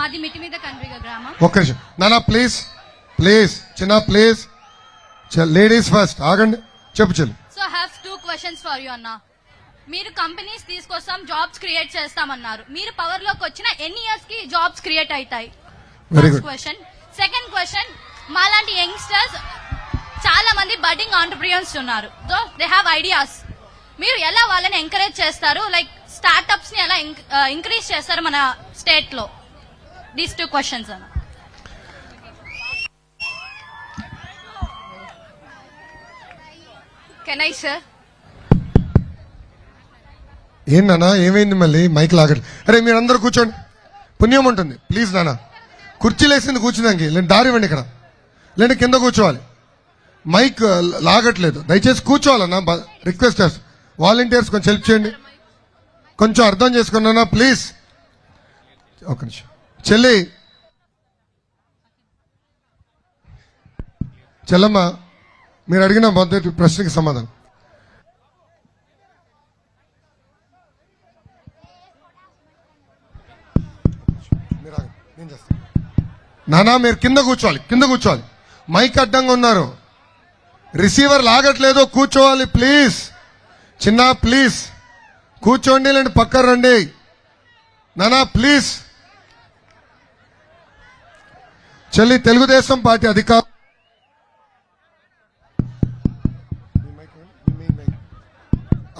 మాది మిటి మీద కండ్రిగ గ్రామం. ఒక్క నిమిషం. నానా ప్లీజ్ ప్లీజ్ చిన్న ప్లీజ్. లేడీస్ ఫస్ట్ ఆగండి. చెప్పు చెల్లి. So have two questions for you అన్న. మీరు కంపెనీస్ తీసుకొస్తాం జాబ్స్ క్రియేట్ చేస్తామన్నారు. మీరు పవర్లోకి వచ్చిన ఎన్ని ఇయర్స్కి జాబ్స్ క్రియేట్ అవుతాయి క్వశ్చన్ సెకండ్ క్వశ్చన్ మాలాంటి యంగ్స్టర్స్ చాలా మంది బడ్డింగ్ ఆంటర్ప్రినర్స్ ఉన్నారు. సో దే హ్యావ్ ఐడియాస్ మీరు ఎలా వాళ్ళని ఎంకరేజ్ చేస్తారు? లైక్ స్టార్ట్అప్స్ని ఎలా ఇంక్రీజ్ చేస్తారు మన స్టేట్లో? దీస్ టూ క్వశ్చన్స్ అన్న కెన్ ఐ సార్ ఏం నానా? ఏమైంది మళ్ళీ? మైక్ లాగట్లేదు అరే మీరందరూ కూర్చోండి. పుణ్యం ఉంటుంది. ప్లీజ్ నానా. కుర్చీలు వేసింది కూర్చుందానికి. లేని దారి ఇవ్వండి ఇక్కడ. లేని కింద కూర్చోవాలి. మైక్ లాగట్లేదు. దయచేసి కూర్చోవాలన్నా రిక్వెస్ట్ వాలంటీర్స్ కొంచెం హెల్ప్ చేయండి. కొంచెం అర్థం చేసుకున్నానా ప్లీజ్. ఒక నిమిషం. చెల్లి. చెల్లమ్మ మీరు అడిగిన మొదటి ప్రశ్నకి సమాధానం. మీరు నేను నానా మీరు కింద కూర్చోవాలి కింద కూర్చోవాలి. మైక్ అడ్డంగా ఉన్నారు. రిసీవర్ లాగట్లేదు కూర్చోవాలి ప్లీజ్. చిన్న ప్లీజ్. కూర్చోండి లేండి పక్కన రండి. నానా ప్లీజ్. చెల్లి తెలుగుదేశం పార్టీ అధికార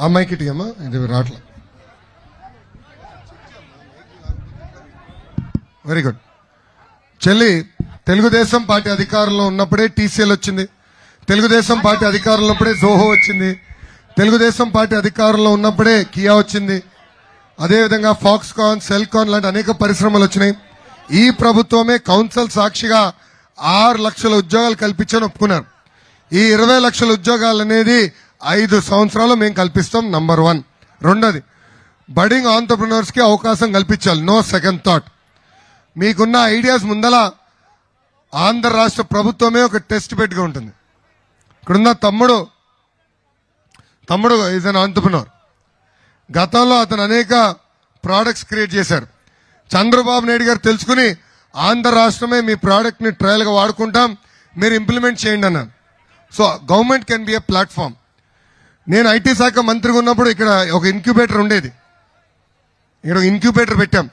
ఆ మైక్ ఇది రావట్లే వెరీ గుడ్ చెల్లి తెలుగుదేశం పార్టీ అధికారంలో ఉన్నప్పుడే టీసీఎల్ వచ్చింది. తెలుగుదేశం పార్టీ అధికారంలో ఉన్నప్పుడే జోహో వచ్చింది. తెలుగుదేశం పార్టీ అధికారంలో ఉన్నప్పుడే కియా వచ్చింది. అదేవిధంగా ఫాక్స్కాన్ సెల్కాన్ లాంటి అనేక పరిశ్రమలు వచ్చినాయి. ఈ ప్రభుత్వమే కౌన్సిల్ సాక్షిగా ఆరు లక్షల ఉద్యోగాలు కల్పించని ఒప్పుకున్నారు. ఈ ఇరవై లక్షల ఉద్యోగాలు అనేది ఐదు సంవత్సరాలు మేము కల్పిస్తాం నంబర్ వన్. రెండోది బడింగ్ ఆంటర్ప్రినర్స్కి అవకాశం కల్పించాలి. No second thought. మీకున్న ఐడియాస్ ముందల ఆంధ్ర రాష్ట్ర ప్రభుత్వమే ఒక టెస్ట్ బెడ్గా ఉంటుంది. ఇక్కడున్న తమ్ముడు తమ్ముడు ఈజ్ అన్ ఆంటర్ప్రినర్ గతంలో అతను అనేక ప్రోడక్ట్స్ క్రియేట్ చేశారు. చంద్రబాబు నాయుడు గారు తెలుసుకుని ఆంధ్ర రాష్ట్రమే మీ ప్రోడక్ట్ని ట్రయల్గా వాడుకుంటాం. మీరు ఇంప్లిమెంట్ చేయండి అన్నారు so government can be a platform నేను ఐటీ శాఖ మంత్రిగా ఉన్నప్పుడు ఇక్కడ ఒక ఇన్క్యుబేటర్ ఉండేది. ఇక్కడ ఒక ఇన్క్యుబేటర్ పెట్టాం.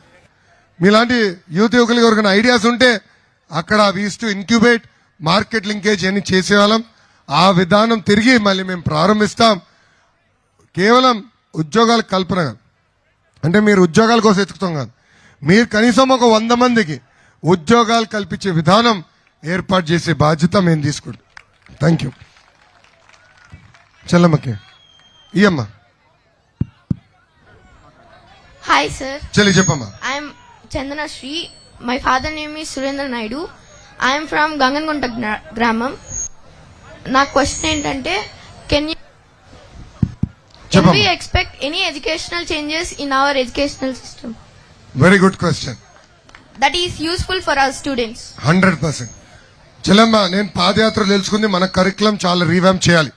మీలాంటి యూత్ యువకులకి ఎవరికైనా ఐడియాస్ ఉంటే అక్కడ ways to incubate market linkage అని చేసేవాళ్ళం. ఆ విధానం తిరిగి మళ్ళీ మేము ప్రారంభిస్తాం. కేవలం ఉద్యోగాల కల్పన అంటే మీరు ఉద్యోగాల కోసం ఎత్తుకుతాం కాదు. మీరు కనీసం ఒక వంద మందికి ఉద్యోగాలు కల్పించే విధానం ఏర్పాటు చేసే బాధ్యత మేము తీసుకుంటాం థ్యాంక్ యూ చెల్లమ్మకి ఇయమ్మా Hi, sir. చెల్లి చెప్పమ్మా Sri. My father name is Surendra Naidu. I am from Gangangunta gra- Gramam. నా క్వశ్చన్ ఏంటంటే కెన్ యూ కెన్ చెప్పమ్మా we expect any educational changes in our educational system very good question that is useful for our students hundred percent చెల్లమ్మ నేను పాదయాత్ర తెలుసుకుంది మన curriculum చాలా రీవ్యామ్ చేయాలి.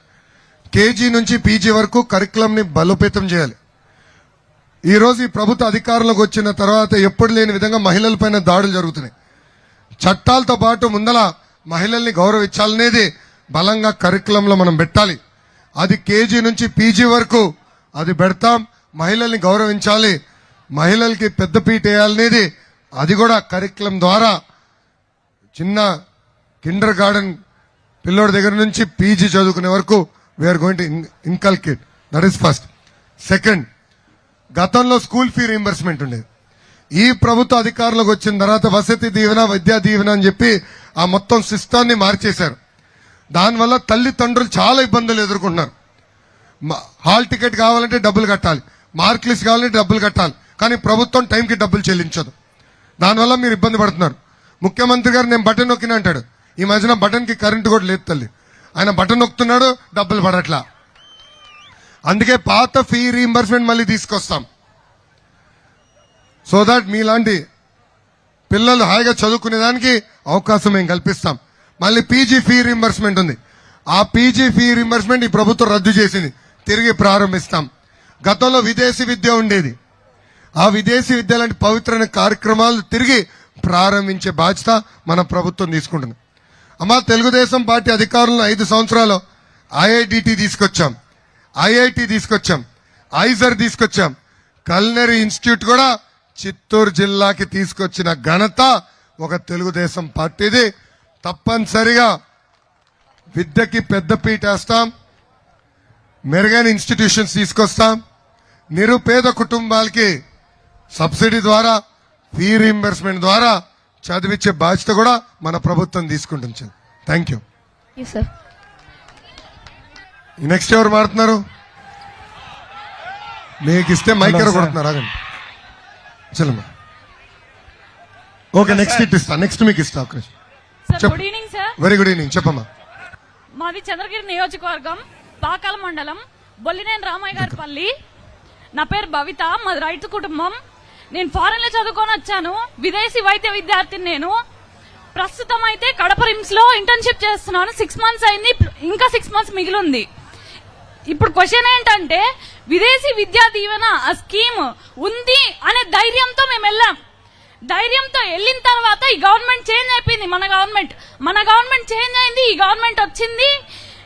KG నుంచి పీజీ వరకు కరికులం ని బలోపేతం చేయాలి. ఈ రోజు ఈ ప్రభుత్వ అధికారంలోకి వచ్చిన తర్వాత ఎప్పుడు లేని విధంగా మహిళలపైన దాడులు జరుగుతున్నాయి. చట్టాలతో పాటు ముందల మహిళల్ని గౌరవించాలనేది బలంగా కరికులంలో మనం పెట్టాలి. అది కేజీ నుంచి పీజీ వరకు అది పెడతాం మహిళల్ని గౌరవించాలి మహిళలకి పెద్దపీట వేయాలనేది అది కూడా కరికులం ద్వారా చిన్న కిండర్ గార్డెన్ పిల్లోడి దగ్గర నుంచి పీజీ చదువుకునే వరకు we're going to inculcate that is first second గతంలో స్కూల్ ఫీ రీంబర్స్మెంట్ ఉండేది. ఈ ప్రభుత్వ అధికారులకు వచ్చిన తర్వాత వసతి దీవెన విద్యా దీవెన అని చెప్పి ఆ మొత్తం సిస్టాన్ని మార్చేశారు. దానివల్ల తల్లిదండ్రులు చాలా ఇబ్బందులు ఎదుర్కొంటున్నారు. హాల్ టికెట్ కావాలంటే డబ్బులు కట్టాలి. మార్క్ లిస్ట్ కావాలంటే డబ్బులు కట్టాలి. కానీ ప్రభుత్వం టైంకి డబ్బులు చెల్లించదు. దానివల్ల మీరు ఇబ్బంది పడుతున్నారు. ముఖ్యమంత్రి గారు నేను బటన్ నొక్కిన అంటాడు. ఈ మధ్యన బటన్కి కరెంటు కూడా లేదు తల్లి. ఆయన బటన్ నొక్కుతున్నాడు డబ్బులు పడట్లా. అందుకే పాత ఫీ రీఎంబర్స్మెంట్ మళ్ళీ తీసుకొస్తాం. సో దట్ మీలాంటి పిల్లలు హాయిగా చదువుకునేదానికి అవకాశం మేము కల్పిస్తాం. మళ్ళీ పీజీ ఫీ రీఎంబర్స్మెంట్ ఉంది. ఆ పీజీ ఫీ రీఎంబర్స్మెంట్ ఈ ప్రభుత్వం రద్దు చేసింది. తిరిగి ప్రారంభిస్తాం. గతంలో విదేశీ విద్య ఉండేది. ఆ విదేశీ విద్య లాంటి పవిత్రమైన కార్యక్రమాలు తిరిగి ప్రారంభించే బాధ్యత మన ప్రభుత్వం తీసుకుంటుంది. అమ్మా తెలుగుదేశం పార్టీ అధికారంలో ఐదు సంవత్సరాలు ఐఐటిటి తీసుకొచ్చాం. ఐఐటి తీసుకొచ్చాం. ఐజర్ తీసుకొచ్చాం. కల్నరీ ఇన్స్టిట్యూట్ కూడా చిత్తూరు జిల్లాకి తీసుకొచ్చిన ఘనత ఒక తెలుగుదేశం పార్టీది. తప్పనిసరిగా విద్యకి పెద్ద పీటేస్తాం మెరుగైన ఇన్స్టిట్యూషన్స్ తీసుకొస్తాం. నిరుపేద కుటుంబాలకి సబ్సిడీ ద్వారా ఫీ రీంబర్స్మెంట్ ద్వారా చదివించే బాధ్యత కూడా మన ప్రభుత్వం తీసుకుంటుంది థ్యాంక్ యూ సార్ నెక్స్ట్ ఎవరు మారుతున్నారు? మీకు ఇస్తే మైక్. కొడుతున్నారు? ఆగండి. చలమ్మా ఓకే నెక్స్ట్ ఇట్ ఇస్తా. నెక్స్ట్ మీకు ఇస్తా ఒక సార్ చెప్పు. Good evening sir very good evening చెప్పమ్మా. మాది చంద్రగిరి నియోజకవర్గం పాకాల మండలం బొల్లినేని రామయ్య గారి పల్లి. నా పేరు భవిత మాది రైతు కుటుంబం. నేను ఫారెన్లో చదువుకొని వచ్చాను. విదేశీ వైద్య విద్యార్థిని నేను. ప్రస్తుతం అయితే కడప రిమ్స్లో ఇంటర్న్షిప్ చేస్తున్నాను. సిక్స్ మంత్స్ అయింది. ఇంకా సిక్స్ మంత్స్ మిగిలింది. ఇప్పుడు క్వశ్చన్ ఏంటంటే విదేశీ విద్యా దీవెన ఆ స్కీమ్ ఉంది అనే ధైర్యంతో మేము వెళ్ళాం. ధైర్యంతో వెళ్ళిన తర్వాత ఈ గవర్నమెంట్ చేంజ్ అయిపోయింది. మన గవర్నమెంట్ మన గవర్నమెంట్ చేంజ్ అయింది. ఈ గవర్నమెంట్ వచ్చింది.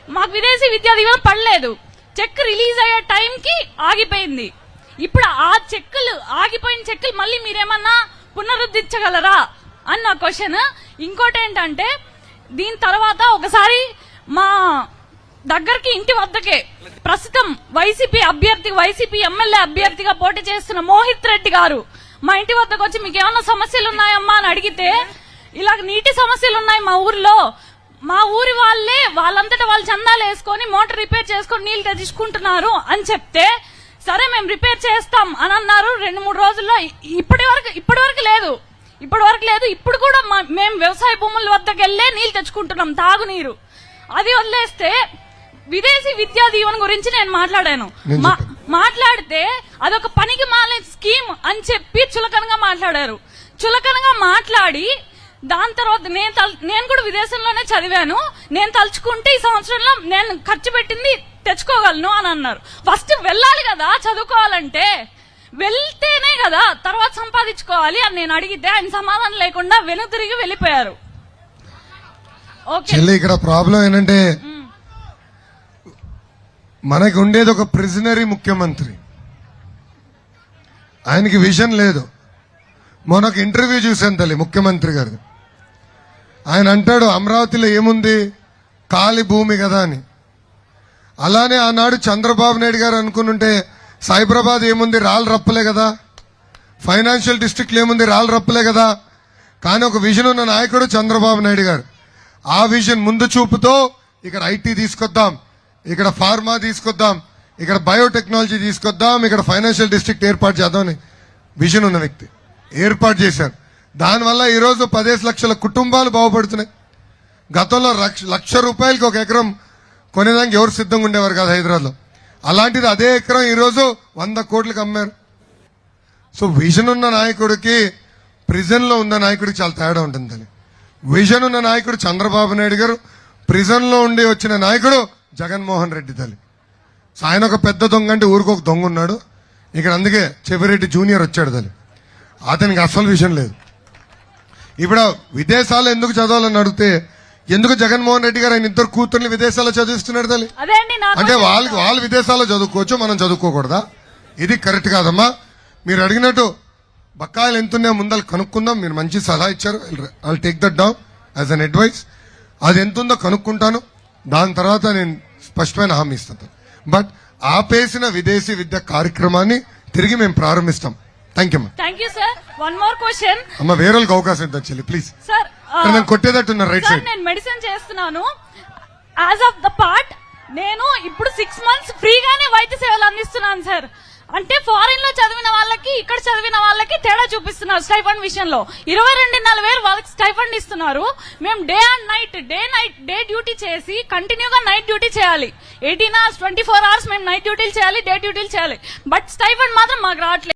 మాకు విదేశీ విద్యా దీవెన పడలేదు. చెక్ రిలీజ్ అయ్యే టైంకి ఆగిపోయింది. ఇప్పుడు ఆ చెక్కులు ఆగిపోయిన చెక్కులు మళ్ళీ మీరేమన్నా పునరుద్ధరించగలరా అని నా క్వశ్చన్ ఇంకోటి ఏంటంటే దీని తర్వాత ఒకసారి మా దగ్గరికి ఇంటి వద్దకే ప్రస్తుతం వైసీపీ అభ్యర్థి వైసీపీ ఎమ్మెల్యే అభ్యర్థిగా పోటీ చేస్తున్న మోహిత్ రెడ్డి గారు మా ఇంటి వద్దకు వచ్చి మీకు ఏమైనా సమస్యలు ఉన్నాయమ్మా? అని అడిగితే ఇలా నీటి సమస్యలు ఉన్నాయి మా ఊర్లో. మా ఊరి వాళ్ళే వాళ్ళంతటా వాళ్ళు చందాలు వేసుకొని మోటార్ రిపేర్ చేసుకొని నీళ్ళు తెచ్చుకుంటున్నారు అని చెప్తే సరే మేము రిపేర్ చేస్తాం అని అన్నారు. రెండు మూడు రోజుల్లో ఇప్పటి వరకు ఇప్పటి వరకు లేదు. ఇప్పటి వరకు లేదు. ఇప్పుడు కూడా మేము వ్యవసాయ భూముల వద్దకు వెళ్ళే నీళ్ళు తెచ్చుకుంటున్నాం. తాగునీరు. అది వదిలేస్తే విదేశీ విద్యా దీవెన గురించి నేను మాట్లాడాను. మాట్లాడితే అదొక పనికి మాలే స్కీమ్ అని చెప్పి చులకనగా మాట్లాడారు. చులకనగా మాట్లాడి దాని తర్వాత నేను నేను కూడా విదేశంలోనే చదివాను. నేను తలుచుకుంటే ఈ సంవత్సరంలో నేను ఖర్చు పెట్టింది తెచ్చుకోగలను అని అన్నారు. ఫస్ట్ వెళ్ళాలి కదా చదువుకోవాలంటే వెళ్తేనే కదా తర్వాత సంపాదించుకోవాలి అని నేను అడిగితే ఆయన సమాధానం లేకుండా వెనుక తిరిగి వెళ్ళిపోయారు చెల్లి ఇక్కడ ప్రాబ్లం ఏంటంటే మనకి ఉండేది ఒక ప్రిజనరీ ముఖ్యమంత్రి. ఆయనకి విజన్ లేదు. మొన్న ఒక ఇంటర్వ్యూ చూశాను తల్లి ముఖ్యమంత్రి గారిది. ఆయన అంటాడు అమరావతిలో ఏముంది? ఖాళీ భూమి కదా అని. అలానే ఆనాడు చంద్రబాబు నాయుడు గారు అనుకునుంటే సైబరాబాద్ ఏముంది రాళ్ళు రప్పలే కదా? ఫైనాన్షియల్ డిస్ట్రిక్ట్లు ఏముంది రాళ్ళు రప్పలే కదా? కానీ ఒక విజన్ ఉన్న నాయకుడు చంద్రబాబు నాయుడు గారు. ఆ విజన్ ముందు చూపుతో ఇక్కడ ఐటీ తీసుకొద్దాం ఇక్కడ ఫార్మా తీసుకొద్దాం ఇక్కడ బయోటెక్నాలజీ తీసుకొద్దాం ఇక్కడ ఫైనాన్షియల్ డిస్ట్రిక్ట్ ఏర్పాటు చేద్దామని విజన్ ఉన్న వ్యక్తి ఏర్పాటు చేశారు. దానివల్ల ఈరోజు పదేసి లక్షల కుటుంబాలు బాగుపడుతున్నాయి. గతంలో లక్ష రూపాయలకి ఒక ఎకరం కొనేదానికి ఎవరు సిద్ధంగా ఉండేవారు కాదు హైదరాబాద్లో. అలాంటిది అదే ఎకరం ఈరోజు వంద కోట్లకు అమ్మారు. సో విజన్ ఉన్న నాయకుడికి ప్రిజన్లో ఉన్న నాయకుడికి చాలా తేడా ఉంటుంది తల్లి. విజన్ ఉన్న నాయకుడు చంద్రబాబు నాయుడు గారు ప్రిజన్లో ఉండి వచ్చిన నాయకుడు జగన్మోహన్ రెడ్డి తల్లి. ఆయన ఒక పెద్ద దొంగ అంటే ఊరికి ఒక దొంగ ఉన్నాడు. ఇక్కడ అందుకే చెవిరెడ్డి జూనియర్ వచ్చాడు తల్లి. అతనికి అసలు విషయం లేదు. ఇప్పుడు విదేశాలు ఎందుకు చదవాలని అడిగితే ఎందుకు జగన్మోహన్ రెడ్డి గారు ఆయన ఇద్దరు కూతుర్ని విదేశాల్లో చదివిస్తున్నాడు తల్లి? అంటే. వాళ్ళకి వాళ్ళు విదేశాల్లో చదువుకోవచ్చు మనం చదువుకోకూడదా? ఇది కరెక్ట్ కాదమ్మా. మీరు అడిగినట్టు బకాయిలు ఎంతున్నాయో ముందర కనుక్కుందాం. మీరు మంచి సలహా ఇచ్చారు. I take that down as an advice అది ఎంత ఉందో కనుక్కుంటాను. దాని తర్వాత నేను స్పష్టమైన హామీ ఇస్తాను. బట్ ఆపేసిన విదేశీ విద్య కార్యక్రమాన్ని తిరిగి మేము ప్రారంభిస్తాం. థ్యాంక్ యూ అమ్మా thank you sir one more question అమ్మ వేరే అవకాశం ఇద్దాం చెల్లి ప్లీజ్ సార్ కొట్టేటట్టున్నారు రైట్ సైడ్ నేను మెడిసిన్ చేస్తున్నాను. యాజ్ ఆఫ్ ద పార్ట్ నేను ఇప్పుడు సిక్స్ మంత్స్ ఫ్రీగానే వైద్య సేవలు అందిస్తున్నాను సార్ అంటే ఫారిన్లో చదివిన వాళ్ళకి ఇక్కడ చదివిన వాళ్ళకి తేడా చూపిస్తున్నారు స్టైఫండ్ విషయంలో. ఇరవై రెండున్నర వేలు వాళ్ళకి స్టైఫండ్ ఇస్తున్నారు. మేము day and night day night day duty చేసి కంటిన్యూగా నైట్ డ్యూటీ చేయాలి. Eighteen hours twenty four hours మేము నైట్ డ్యూటీలు చేయాలి డే డ్యూటీలు చేయాలి. బట్ స్టైఫండ్ మాత్రం మాకు రావట్లేదు.